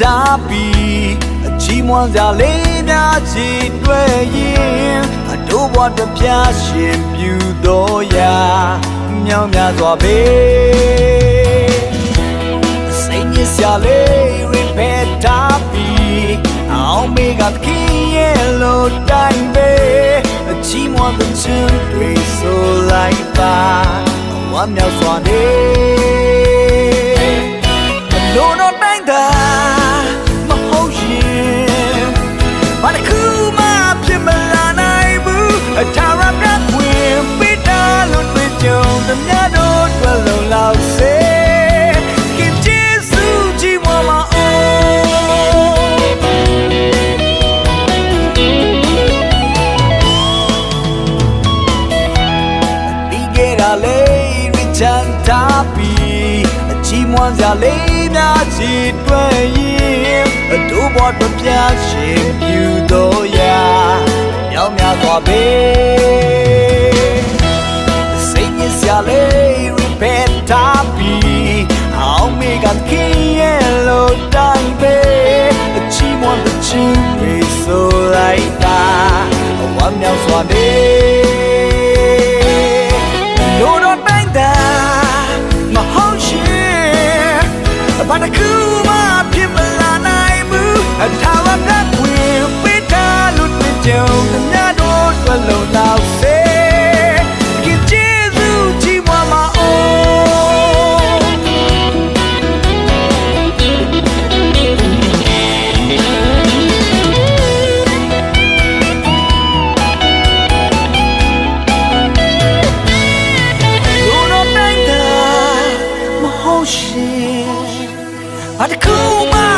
ထားပြီးအချီးမွမ်းစရာလေးများချီတွေ့ရင်အတို့ဘဝတစ်ပြားရှင်ပြူတော်ရာမြောင်များစွာပေစိတ်ညစ်စရာလေးတွေဖယ်ထားပြီးအောင်မေကတခင်ရဲ့လို့တိုင်းပဲအချီးမွမ်းတဲ့ချင်တွေဆိုလိုက်ပါဝမ်းမြောက်စွာနေ ပီအချီးမွမ်းစရာလေးများချီတွေ့ရင်အတို့ဘောတစ်ပြားရှင်ပြူတော်ရာမြောက်များသွားပေစိတ်ညစ်စရာလေးရ ရှင်ဘာတစ်ခုမှ